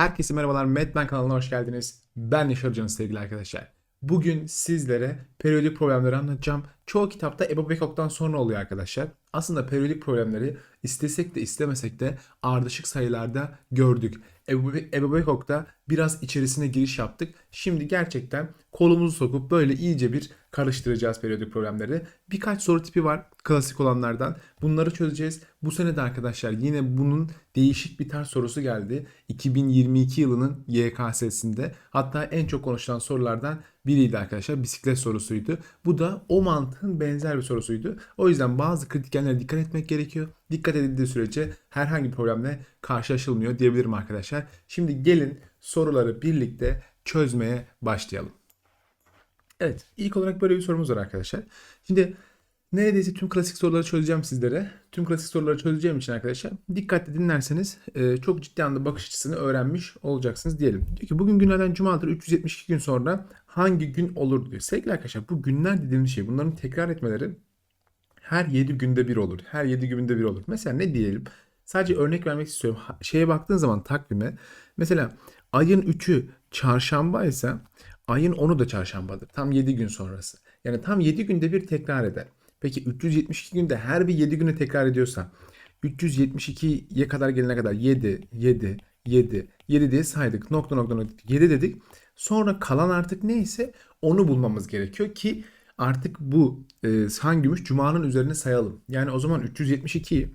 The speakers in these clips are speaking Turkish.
Herkese merhabalar. Medben kanalına hoş geldiniz. Ben Yaşar Can'ın sevgili arkadaşlar. Bugün sizlere periyodik problemleri anlatacağım. Çoğu kitapta Ebo Bekok'tan sonra oluyor arkadaşlar. Aslında periyodik problemleri istesek de istemesek de ardışık sayılarda gördük. Ebo Bekok'ta biraz içerisine giriş yaptık. Şimdi gerçekten kolumuzu sokup böyle iyice bir karıştıracağız periyodik problemleri. Birkaç soru tipi var klasik olanlardan. Bunları çözeceğiz. Bu sene de arkadaşlar yine bunun değişik bir tarz sorusu geldi. 2022 yılının YKS'sinde. Hatta en çok konuşulan sorulardan biriydi arkadaşlar. Bisiklet sorusuydu. Bu da o mantığın benzer bir sorusuydu. O yüzden bazı kritik yerlere dikkat etmek gerekiyor. Dikkat edildiği sürece herhangi bir problemle karşılaşılmıyor diyebilirim arkadaşlar. Şimdi gelin soruları birlikte çözmeye başlayalım. Evet, ilk olarak böyle bir sorumuz var arkadaşlar. Şimdi neredeyse tüm klasik soruları çözeceğim sizlere. Tüm klasik soruları çözeceğim için arkadaşlar dikkatli dinlerseniz e, çok ciddi anlamda bakış açısını öğrenmiş olacaksınız diyelim. Diyor ki bugün günlerden cumadır 372 gün sonra hangi gün olur diyor. Sevgili arkadaşlar bu günler dediğimiz şey bunların tekrar etmeleri her 7 günde bir olur. Her 7 günde bir olur. Mesela ne diyelim? Sadece örnek vermek istiyorum. Şeye baktığın zaman takvime mesela ayın 3'ü çarşamba ise ayın 10'u da çarşambadır. Tam 7 gün sonrası. Yani tam 7 günde bir tekrar eder. Peki 372 günde her bir 7 güne tekrar ediyorsa 372'ye kadar gelene kadar 7, 7, 7, 7 diye saydık. Nokta nokta nokta 7 dedik. Sonra kalan artık neyse onu bulmamız gerekiyor ki artık bu e, hangimiz Cuma'nın üzerine sayalım. Yani o zaman 372'yi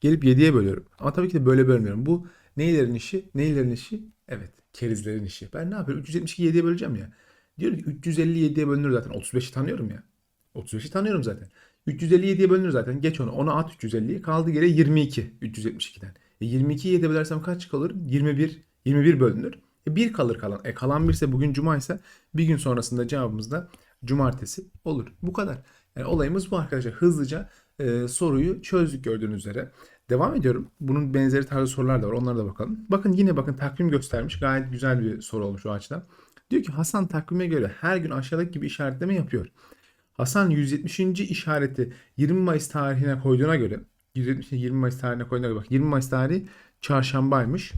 gelip 7'ye bölüyorum. Ama tabii ki de böyle bölmüyorum. Bu neylerin işi? Neylerin işi? Evet, kerizlerin işi. Ben ne yapıyorum? 372'yi 7'ye böleceğim ya. Diyorum ki 357'ye bölünür zaten. 35'i tanıyorum ya. 35'i tanıyorum zaten. 357'ye bölünür zaten. Geç onu. Ona at 350'yi. Kaldı geriye 22 372'den. E 22'yi 7'ye bölersem kaç kalır? 21. 21 bölünür. E 1 kalır kalan. E kalan 1 ise bugün cuma ise bir gün sonrasında cevabımız da cumartesi olur. Bu kadar. Yani olayımız bu arkadaşlar. Hızlıca e, soruyu çözdük gördüğünüz üzere. Devam ediyorum. Bunun benzeri tarzı sorular da var. Onlara da bakalım. Bakın yine bakın takvim göstermiş. Gayet güzel bir soru olmuş o açıdan. Diyor ki Hasan takvime göre her gün aşağıdaki gibi işaretleme yapıyor. Hasan 170. işareti 20 Mayıs tarihine koyduğuna göre 170 20 Mayıs tarihine koyduğuna göre bak 20 Mayıs tarihi çarşambaymış.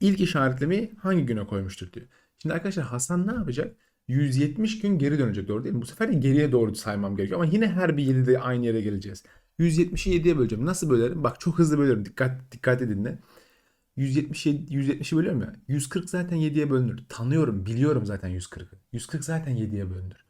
İlk işaretlemeyi hangi güne koymuştur diyor. Şimdi arkadaşlar Hasan ne yapacak? 170 gün geri dönecek doğru değil mi? Bu sefer de geriye doğru saymam gerekiyor. Ama yine her bir 7'de aynı yere geleceğiz. 170'i 7'ye böleceğim. Nasıl bölerim? Bak çok hızlı bölüyorum. Dikkat dikkatli dinle. 177 170'i bölüyorum ya. 140 zaten 7'ye bölünür. Tanıyorum, biliyorum zaten 140'ı. 140 zaten 7'ye bölünür.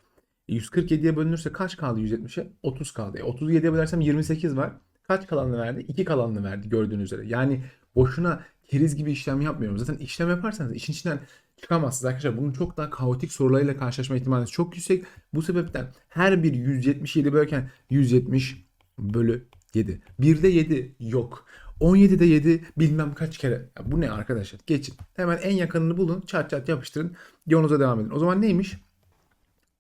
E, 147'ye bölünürse kaç kaldı 170'e? 30 kaldı. E, 30'u 7'ye bölersem 28 var. Kaç kalanını verdi? 2 kalanını verdi gördüğünüz üzere. Yani boşuna keriz gibi işlem yapmıyorum. Zaten işlem yaparsanız işin içinden çıkamazsınız arkadaşlar. Bunun çok daha kaotik sorularıyla karşılaşma ihtimaliniz çok yüksek. Bu sebepten her bir 177 bölürken 170 bölü 7. 1'de 7 yok. 17'de 7 bilmem kaç kere. Ya bu ne arkadaşlar? Geçin. Hemen en yakınını bulun. Çat çat yapıştırın. Yolunuza devam edin. O zaman neymiş?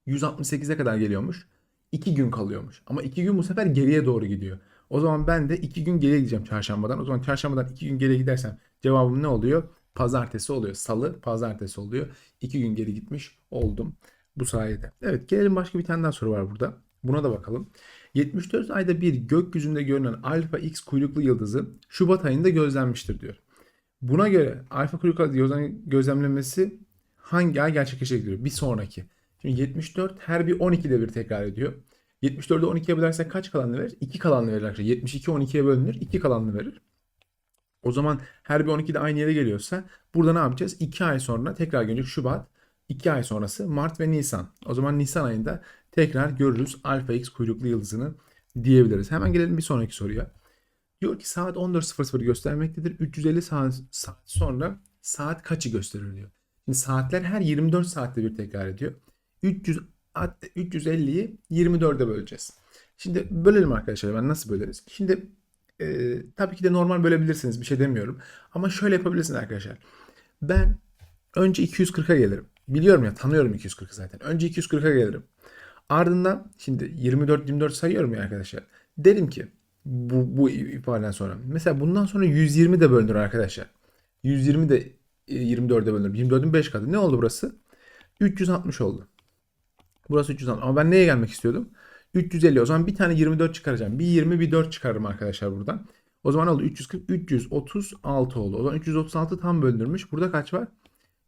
168'e kadar geliyormuş. 2 gün kalıyormuş. Ama 2 gün bu sefer geriye doğru gidiyor. O zaman ben de 2 gün geriye gideceğim çarşambadan. O zaman çarşambadan 2 gün geriye gidersem cevabım ne oluyor? Pazartesi oluyor. Salı, pazartesi oluyor. 2 gün geri gitmiş oldum bu sayede. Evet gelelim başka bir tane daha soru var burada. Buna da bakalım. 74 ayda bir gökyüzünde görünen alfa x kuyruklu yıldızı Şubat ayında gözlenmiştir diyor. Buna göre alfa kuyruklu gözlem- gözlemlemesi hangi ay gerçekleşecek diyor? Bir sonraki. Şimdi 74 her bir 12'de bir tekrar ediyor. 74'ü 12'ye bölersek kaç kalanını verir? 2 kalanını verir arkadaşlar. 72 12'ye bölünür. 2 kalanını verir. O zaman her bir 12'de aynı yere geliyorsa burada ne yapacağız? 2 ay sonra tekrar gelecek Şubat. 2 ay sonrası Mart ve Nisan. O zaman Nisan ayında tekrar görürüz alfa x kuyruklu yıldızını diyebiliriz. Hemen gelelim bir sonraki soruya. Diyor ki saat 14.00 göstermektedir. 350 saat, saat sonra saat kaçı gösterir diyor. Şimdi saatler her 24 saatte bir tekrar ediyor. 300 at- 350'yi 24'e böleceğiz. Şimdi bölelim arkadaşlar. Ben nasıl böleriz? Şimdi e, tabii ki de normal bölebilirsiniz. Bir şey demiyorum. Ama şöyle yapabilirsiniz arkadaşlar. Ben önce 240'a gelirim. Biliyorum ya tanıyorum 240'ı zaten. Önce 240'a gelirim. Ardından şimdi 24 24 sayıyorum ya arkadaşlar. Derim ki bu, bu ifadeden sonra. Mesela bundan sonra 120 de bölünür arkadaşlar. 120 de e, 24'e bölünür. 24'ün 5 katı. Ne oldu burası? 360 oldu. Burası 360. Ama ben neye gelmek istiyordum? 350. O zaman bir tane 24 çıkaracağım. Bir 20 bir 4 çıkarırım arkadaşlar buradan. O zaman ne oldu? 340, 336 oldu. O zaman 336 tam bölünürmüş. Burada kaç var?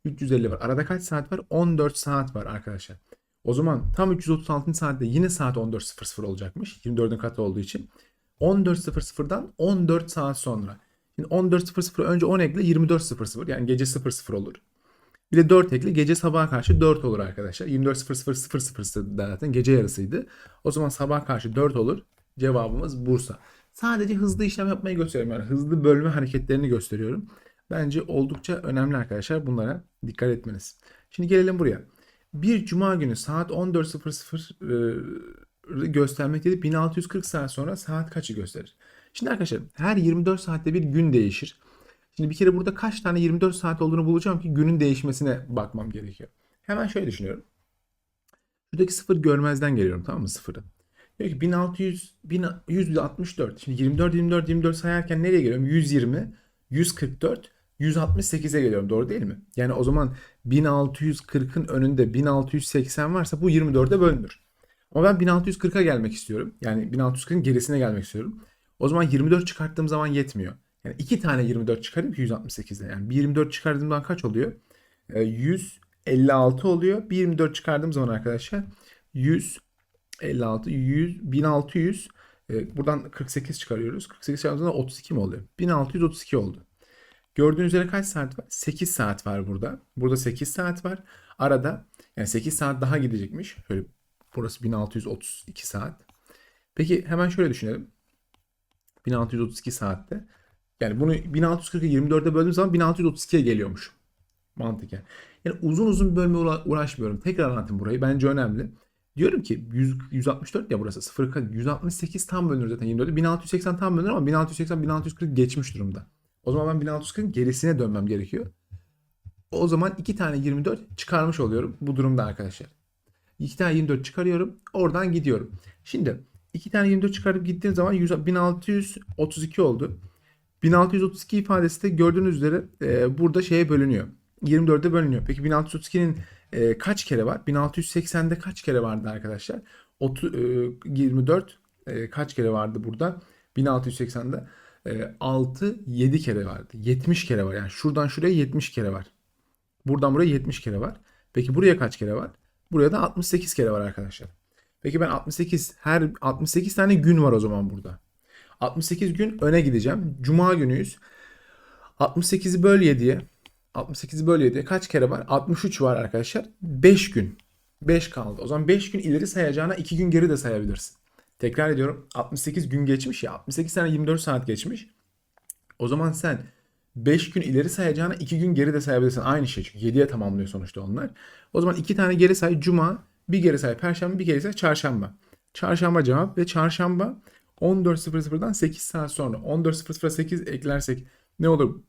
350 var. Arada kaç saat var? 14 saat var arkadaşlar. O zaman tam 336. saatte yine saat 14.00 olacakmış. 24'ün katı olduğu için. 14.00'dan 14 saat sonra. Şimdi 14.00 önce 10 ekle 24.00 yani gece 00 olur. Bir de 4 ekle gece sabaha karşı 4 olur arkadaşlar. 24.00 da zaten gece yarısıydı. O zaman sabaha karşı 4 olur. Cevabımız Bursa. Sadece hızlı işlem yapmayı gösteriyorum. Yani hızlı bölme hareketlerini gösteriyorum. Bence oldukça önemli arkadaşlar. Bunlara dikkat etmeniz. Şimdi gelelim buraya. Bir cuma günü saat 14.00 göstermekteydi. 1640 saat sonra saat kaçı gösterir? Şimdi arkadaşlar her 24 saatte bir gün değişir. Şimdi bir kere burada kaç tane 24 saat olduğunu bulacağım ki günün değişmesine bakmam gerekiyor. Hemen şöyle düşünüyorum. Şuradaki sıfır görmezden geliyorum tamam mı sıfırı. Diyor ki 1600, 1164. Şimdi 24, 24, 24 sayarken nereye geliyorum? 120, 144, 168'e geliyorum. Doğru değil mi? Yani o zaman 1640'ın önünde 1680 varsa bu 24'e bölünür. Ama ben 1640'a gelmek istiyorum. Yani 1640'ın gerisine gelmek istiyorum. O zaman 24 çıkarttığım zaman yetmiyor. Yani iki tane 24 çıkarayım ki 168'de. Yani bir 24 çıkardığımdan kaç oluyor? E, 156 oluyor. Bir 24 çıkardığım zaman arkadaşlar 156, 100, 1600 e, buradan 48 çıkarıyoruz. 48 çıkardığımızda 32 mi oluyor? 1632 oldu. Gördüğünüz üzere kaç saat var? 8 saat var burada. Burada 8 saat var. Arada yani 8 saat daha gidecekmiş. Şöyle burası 1632 saat. Peki hemen şöyle düşünelim. 1632 saatte. Yani bunu 1640'ı 24'e böldüğüm zaman 1632'ye geliyormuş. Mantıken. Yani uzun uzun bölme uğraşmıyorum. Tekrar anlatayım burayı. Bence önemli. Diyorum ki 100, 164 ya burası 0 168 tam bölünür zaten 24'e. 1680 tam bölünür ama 1680 1640 geçmiş durumda. O zaman ben 1640'ın gerisine dönmem gerekiyor. O zaman iki tane 24 çıkarmış oluyorum bu durumda arkadaşlar. İki tane 24 çıkarıyorum. Oradan gidiyorum. Şimdi iki tane 24 çıkarıp gittiğim zaman 100, 1632 oldu. 1632 ifadesi de gördüğünüz üzere e, burada şeye bölünüyor. 24'e bölünüyor. Peki 1632'nin e, kaç kere var? 1680'de kaç kere vardı arkadaşlar? 30, e, 24 e, kaç kere vardı burada? 1680'de e, 6 7 kere vardı. 70 kere var. Yani şuradan şuraya 70 kere var. Buradan buraya 70 kere var. Peki buraya kaç kere var? Buraya da 68 kere var arkadaşlar. Peki ben 68 her 68 tane gün var o zaman burada. 68 gün öne gideceğim. Cuma günüyüz. 68'i böl 7'ye. 68'i böl 7'ye kaç kere var? 63 var arkadaşlar. 5 gün. 5 kaldı. O zaman 5 gün ileri sayacağına 2 gün geri de sayabilirsin. Tekrar ediyorum. 68 gün geçmiş ya. 68 tane 24 saat geçmiş. O zaman sen 5 gün ileri sayacağına 2 gün geri de sayabilirsin. Aynı şey çünkü 7'ye tamamlıyor sonuçta onlar. O zaman 2 tane geri say. Cuma, bir geri say. Perşembe, bir geri say. Çarşamba. Çarşamba cevap ve çarşamba 14.00'dan 8 saat sonra 14.00'a 8 eklersek ne olur?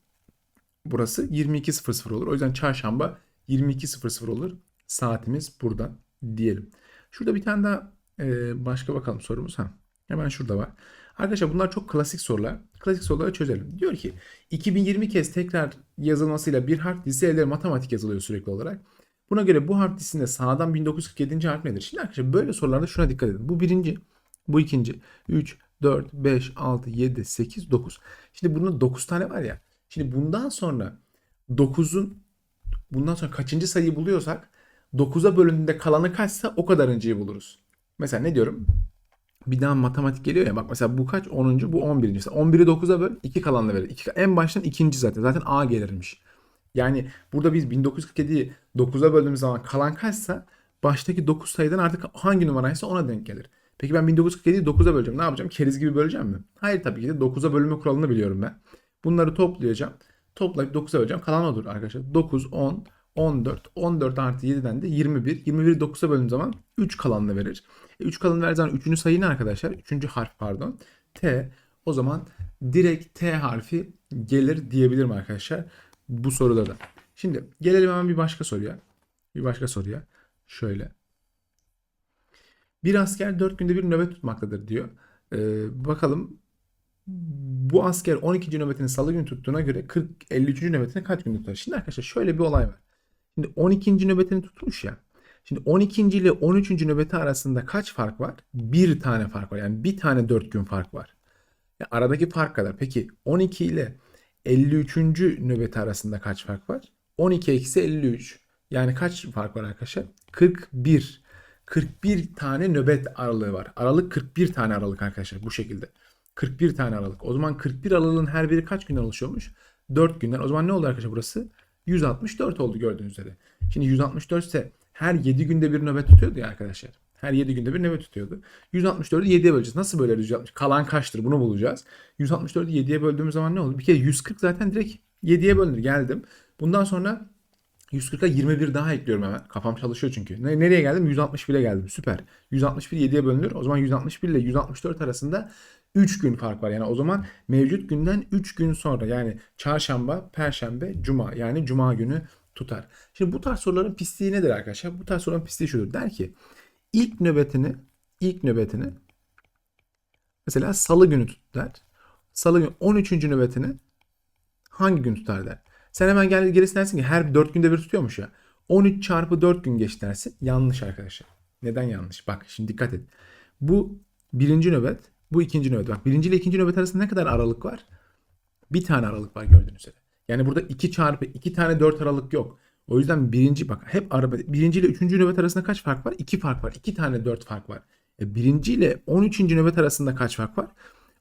Burası 22.00 olur. O yüzden çarşamba 22.00 olur. Saatimiz burada diyelim. Şurada bir tane daha e, başka bakalım sorumuz. Ha, hemen şurada var. Arkadaşlar bunlar çok klasik sorular. Klasik soruları çözelim. Diyor ki 2020 kez tekrar yazılmasıyla bir harf dizisi elde matematik yazılıyor sürekli olarak. Buna göre bu harf dizisinde sağdan 1947. harf nedir? Şimdi arkadaşlar böyle sorularda şuna dikkat edin. Bu birinci. Bu ikinci. 3, 4, 5, 6, 7, 8, 9. Şimdi bunun 9 tane var ya. Şimdi bundan sonra 9'un bundan sonra kaçıncı sayıyı buluyorsak 9'a bölündüğünde kalanı kaçsa o kadarıncıyı buluruz. Mesela ne diyorum? Bir daha matematik geliyor ya bak mesela bu kaç? 10. bu 11. Mesela 11'i 9'a böl 2 kalanla verir. İki, en baştan ikinci zaten. Zaten A gelirmiş. Yani burada biz 1947'yi 9'a böldüğümüz zaman kalan kaçsa baştaki 9 sayıdan artık hangi numaraysa ona denk gelir. Peki ben 1947'yi 9'a böleceğim. Ne yapacağım? Keriz gibi böleceğim mi? Hayır tabii ki de 9'a bölünme kuralını biliyorum ben. Bunları toplayacağım. Toplayıp 9'a böleceğim. Kalan odur arkadaşlar. 9, 10, 14, 14 artı 7'den de 21. 21'i 9'a böldüğüm zaman 3 kalanını verir. E, 3 kalanını verdiği zaman 3. sayı ne arkadaşlar? 3. harf pardon. T. O zaman direkt T harfi gelir diyebilirim arkadaşlar. Bu soruda da. Şimdi gelelim hemen bir başka soruya. Bir başka soruya. Şöyle. Bir asker 4 günde bir nöbet tutmaktadır diyor. Ee, bakalım bu asker 12. nöbetini salı günü tuttuğuna göre 40 53. nöbetini kaç gün tutar? Şimdi arkadaşlar şöyle bir olay var. Şimdi 12. nöbetini tutmuş ya. Şimdi 12. ile 13. nöbeti arasında kaç fark var? Bir tane fark var. Yani bir tane 4 gün fark var. Ya aradaki fark kadar. Peki 12 ile 53. nöbeti arasında kaç fark var? 12 eksi 53. Yani kaç fark var arkadaşlar? 41. 41 tane nöbet aralığı var. Aralık 41 tane aralık arkadaşlar bu şekilde. 41 tane aralık. O zaman 41 aralığın her biri kaç günden oluşuyormuş? 4 günden. O zaman ne oldu arkadaşlar burası? 164 oldu gördüğünüz üzere. Şimdi 164 ise her 7 günde bir nöbet tutuyordu ya arkadaşlar. Her 7 günde bir nöbet tutuyordu. 164'ü 7'ye böleceğiz. Nasıl böleriz 160? Kalan kaçtır? Bunu bulacağız. 164'ü 7'ye böldüğümüz zaman ne olur? Bir kere 140 zaten direkt 7'ye bölünür. Geldim. Bundan sonra 140'a 21 daha ekliyorum hemen. Kafam çalışıyor çünkü. Ne, nereye geldim? 161'e geldim. Süper. 161 7'ye bölünür. O zaman 161 ile 164 arasında 3 gün fark var. Yani o zaman mevcut günden 3 gün sonra yani çarşamba, perşembe, cuma yani cuma günü tutar. Şimdi bu tarz soruların pisliği nedir arkadaşlar? Bu tarz soruların pisliği şudur. Der ki ilk nöbetini ilk nöbetini mesela salı günü tut der. Salı günü 13. nöbetini hangi gün tutar der. Sen hemen gel gerisi dersin ki her 4 günde bir tutuyormuş ya. 13 çarpı 4 gün geç dersin. Yanlış arkadaşlar. Neden yanlış? Bak şimdi dikkat et. Bu birinci nöbet, bu ikinci nöbet. Bak birinci ile ikinci nöbet arasında ne kadar aralık var? Bir tane aralık var gördüğünüz üzere. Yani burada 2 çarpı 2 tane 4 aralık yok. O yüzden birinci bak hep araba birinci ile üçüncü nöbet arasında kaç fark var? 2 fark var. 2 tane 4 fark var. E, birinci ile 13. nöbet arasında kaç fark var?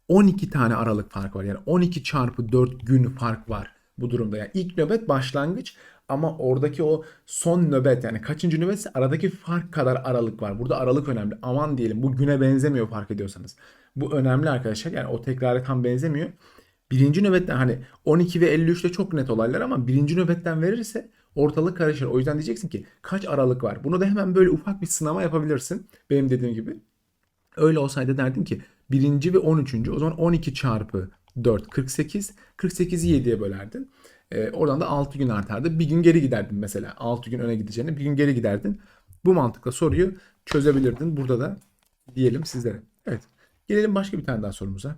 12 tane aralık fark var. Yani 12 çarpı 4 gün fark var bu durumda. Yani ilk nöbet başlangıç ama oradaki o son nöbet yani kaçıncı nöbetse aradaki fark kadar aralık var. Burada aralık önemli. Aman diyelim bu güne benzemiyor fark ediyorsanız. Bu önemli arkadaşlar. Yani o tekrarı tam benzemiyor. Birinci nöbetten hani 12 ve 53'te çok net olaylar ama birinci nöbetten verirse ortalık karışır. O yüzden diyeceksin ki kaç aralık var? Bunu da hemen böyle ufak bir sınama yapabilirsin. Benim dediğim gibi. Öyle olsaydı derdim ki birinci ve 13. o zaman 12 çarpı 4 48. 48'i 7'ye bölerdin. Ee, oradan da 6 gün artardı. Bir gün geri giderdin mesela. 6 gün öne gideceğini bir gün geri giderdin. Bu mantıkla soruyu çözebilirdin. Burada da diyelim sizlere. Evet. Gelelim başka bir tane daha sorumuza.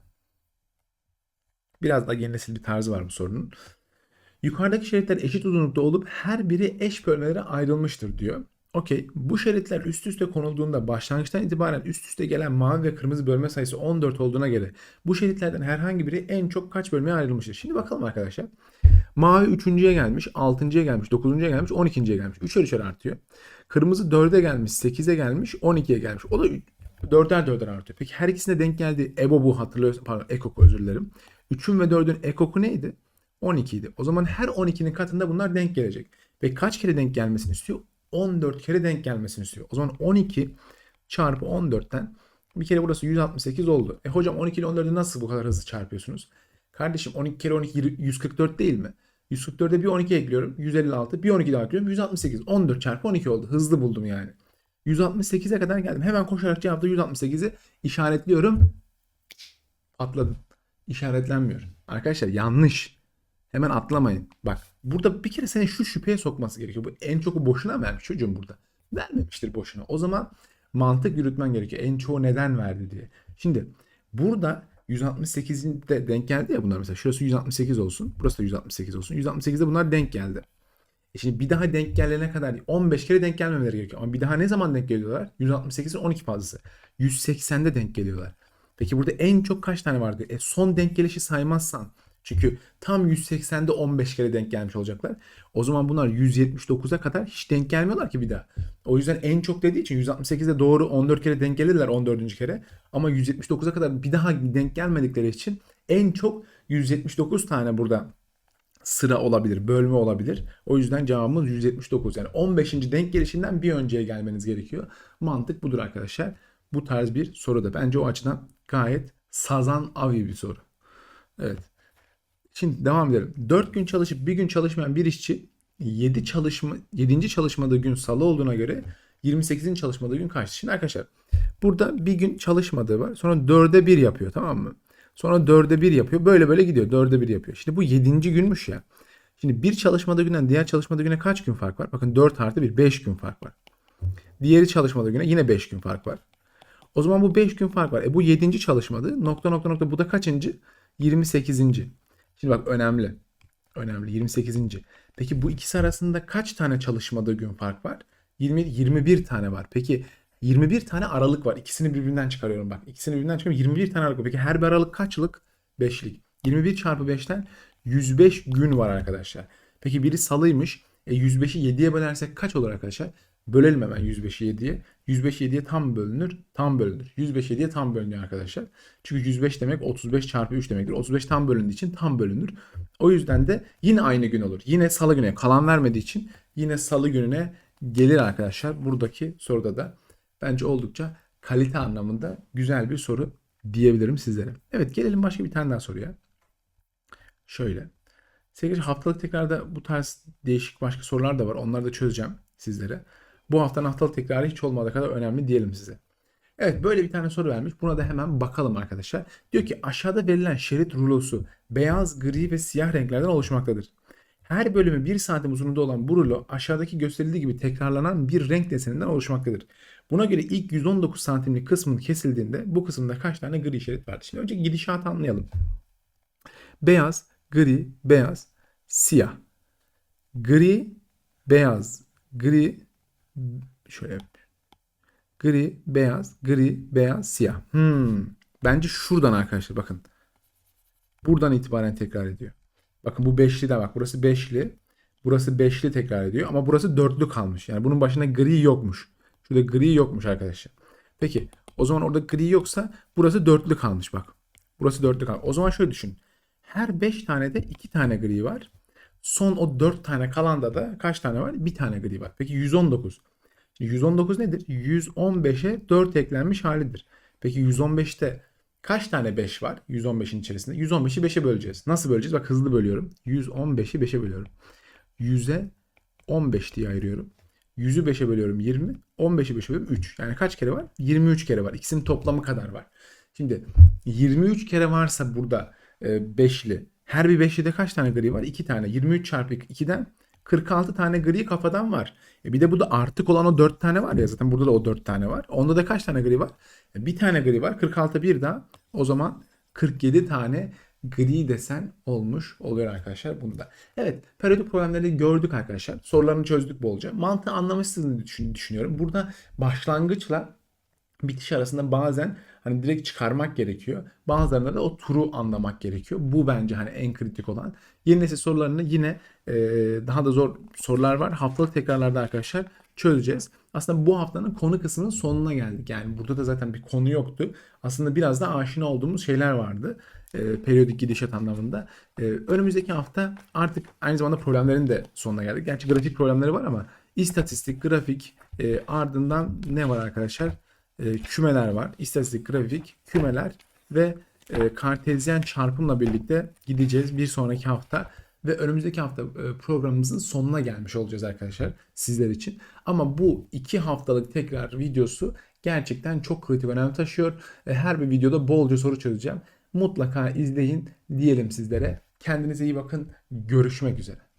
Biraz daha yeni nesil bir tarzı var bu sorunun. Yukarıdaki şeritler eşit uzunlukta olup her biri eş bölmelere ayrılmıştır diyor. Okey. Bu şeritler üst üste konulduğunda başlangıçtan itibaren üst üste gelen mavi ve kırmızı bölme sayısı 14 olduğuna göre bu şeritlerden herhangi biri en çok kaç bölmeye ayrılmıştır? Şimdi bakalım arkadaşlar. Mavi 3.ye gelmiş, 6.ya gelmiş, 9.ya gelmiş, 12.ye gelmiş. 3'er 3'er artıyor. Kırmızı 4'e gelmiş, 8'e gelmiş, 12'ye gelmiş. O da 4'er 4'er artıyor. Peki her ikisine denk geldi. EBO bu hatırlıyorsun. Pardon EKOK'u özür dilerim. 3'ün ve 4'ün EKOK'u neydi? 12 idi. O zaman her 12'nin katında bunlar denk gelecek. Ve kaç kere denk gelmesini istiyor? 14 kere denk gelmesini istiyor. O zaman 12 çarpı 14'ten bir kere burası 168 oldu. E hocam 12 ile 14'ü nasıl bu kadar hızlı çarpıyorsunuz? Kardeşim 12 kere 12 144 değil mi? 144'e bir 12 ekliyorum. 156. Bir 12 daha ekliyorum. 168. 14 çarpı 12 oldu. Hızlı buldum yani. 168'e kadar geldim. Hemen koşarak cevapta 168'i işaretliyorum. Atladım. İşaretlenmiyor. Arkadaşlar yanlış. Hemen atlamayın. Bak burada bir kere seni şu şüpheye sokması gerekiyor. Bu en çok boşuna vermiş çocuğum burada. Vermemiştir boşuna. O zaman mantık yürütmen gerekiyor. En çoğu neden verdi diye. Şimdi burada 168'de denk geldi ya bunlar mesela. Şurası 168 olsun. Burası da 168 olsun. 168'de bunlar denk geldi. E şimdi bir daha denk gelene kadar 15 kere denk gelmemeleri gerekiyor. Ama bir daha ne zaman denk geliyorlar? 168'in 12 fazlası. 180'de denk geliyorlar. Peki burada en çok kaç tane vardı? E son denk gelişi saymazsan çünkü tam 180'de 15 kere denk gelmiş olacaklar. O zaman bunlar 179'a kadar hiç denk gelmiyorlar ki bir daha. O yüzden en çok dediği için 168'de doğru 14 kere denk gelirler 14. kere. Ama 179'a kadar bir daha denk gelmedikleri için en çok 179 tane burada sıra olabilir, bölme olabilir. O yüzden cevabımız 179. Yani 15. denk gelişinden bir önceye gelmeniz gerekiyor. Mantık budur arkadaşlar. Bu tarz bir soru da bence o açıdan gayet sazan avi bir soru. Evet. Şimdi devam edelim. 4 gün çalışıp bir gün çalışmayan bir işçi 7 çalışma 7. çalışmadığı gün salı olduğuna göre 28'in çalışmadığı gün kaç? Şimdi arkadaşlar burada bir gün çalışmadığı var. Sonra 4'e 1 yapıyor tamam mı? Sonra 4'e 1 yapıyor. Böyle böyle gidiyor. 4'e 1 yapıyor. Şimdi bu 7. günmüş ya. Şimdi bir çalışmadığı günden diğer çalışmadığı güne kaç gün fark var? Bakın 4 artı 1 5 gün fark var. Diğeri çalışmadığı güne yine 5 gün fark var. O zaman bu 5 gün fark var. E bu 7. çalışmadı. Nokta nokta nokta bu da kaçıncı? 28. Şimdi bak önemli. Önemli. 28. Peki bu ikisi arasında kaç tane çalışmadığı gün fark var? 20 21 tane var. Peki 21 tane aralık var. İkisini birbirinden çıkarıyorum bak. İkisini birbirinden çıkarıyorum. 21 tane aralık var. Peki her bir aralık kaç yıllık? Beşlik. 21 çarpı 5'ten 105 gün var arkadaşlar. Peki biri salıymış. E 105'i 7'ye bölersek kaç olur arkadaşlar? Bölelim hemen 105'i 7'ye. 105 7'ye tam bölünür. Tam bölünür. 105 7'ye tam bölünüyor arkadaşlar. Çünkü 105 demek 35 çarpı 3 demektir. 35 tam bölündüğü için tam bölünür. O yüzden de yine aynı gün olur. Yine salı günü kalan vermediği için yine salı gününe gelir arkadaşlar. Buradaki soruda da bence oldukça kalite anlamında güzel bir soru diyebilirim sizlere. Evet gelelim başka bir tane daha soruya. Şöyle. Sevgili haftalık tekrarda bu tarz değişik başka sorular da var. Onları da çözeceğim sizlere. Bu haftanın haftalık tekrarı hiç olmadığı kadar önemli diyelim size. Evet böyle bir tane soru vermiş. Buna da hemen bakalım arkadaşlar. Diyor ki aşağıda verilen şerit rulosu beyaz, gri ve siyah renklerden oluşmaktadır. Her bölümü 1 santim uzunluğunda olan bu rulo aşağıdaki gösterildiği gibi tekrarlanan bir renk deseninden oluşmaktadır. Buna göre ilk 119 santimlik kısmın kesildiğinde bu kısımda kaç tane gri şerit vardır? Şimdi önce gidişatı anlayalım. Beyaz, gri, beyaz, siyah. Gri, beyaz, gri, şöyle gri, beyaz, gri, beyaz, siyah. Hmm. Bence şuradan arkadaşlar bakın. Buradan itibaren tekrar ediyor. Bakın bu beşli de bak. Burası beşli. Burası beşli tekrar ediyor. Ama burası dörtlü kalmış. Yani bunun başına gri yokmuş. Şurada gri yokmuş arkadaşlar. Peki o zaman orada gri yoksa burası dörtlü kalmış bak. Burası dörtlü kalmış. O zaman şöyle düşün. Her 5 tane de 2 tane gri var. Son o 4 tane kalanda da kaç tane var? Bir tane gri var. Peki 119. Şimdi 119 nedir? 115'e 4 eklenmiş halidir. Peki 115'te kaç tane 5 var? 115'in içerisinde. 115'i 5'e böleceğiz. Nasıl böleceğiz? Bak hızlı bölüyorum. 115'i 5'e bölüyorum. 100'e 15 diye ayırıyorum. 100'ü 5'e bölüyorum 20. 15'i 5'e bölüyorum 3. Yani kaç kere var? 23 kere var. İkisinin toplamı kadar var. Şimdi 23 kere varsa burada e, beşli. Her bir beşlide kaç tane gri var? 2 tane. 23 çarpı 2'den 46 tane gri kafadan var. E bir de burada artık olan o 4 tane var ya zaten burada da o 4 tane var. Onda da kaç tane gri var? E bir tane gri var. 46 bir daha. O zaman 47 tane gri desen olmuş oluyor arkadaşlar bunda. Evet periyodik problemleri gördük arkadaşlar. Sorularını çözdük bolca. Mantığı anlamışsınız düşün, düşünüyorum. Burada başlangıçla bitiş arasında bazen hani direkt çıkarmak gerekiyor. Bazılarında da o turu anlamak gerekiyor. Bu bence hani en kritik olan. Yeni nesil sorularını yine e, daha da zor sorular var. Haftalık tekrarlarda arkadaşlar çözeceğiz. Aslında bu haftanın konu kısmının sonuna geldik. Yani burada da zaten bir konu yoktu. Aslında biraz da aşina olduğumuz şeyler vardı. E, periyodik gidişat anlamında. E, önümüzdeki hafta artık aynı zamanda problemlerin de sonuna geldik. Gerçi grafik problemleri var ama istatistik, grafik e, ardından ne var arkadaşlar? E, kümeler var. İstatistik, grafik, kümeler ve e, kartezyen çarpımla birlikte gideceğiz bir sonraki hafta ve önümüzdeki hafta e, programımızın sonuna gelmiş olacağız arkadaşlar sizler için. Ama bu iki haftalık tekrar videosu gerçekten çok kritik önem taşıyor. Her bir videoda bolca soru çözeceğim. Mutlaka izleyin diyelim sizlere. Kendinize iyi bakın. Görüşmek üzere.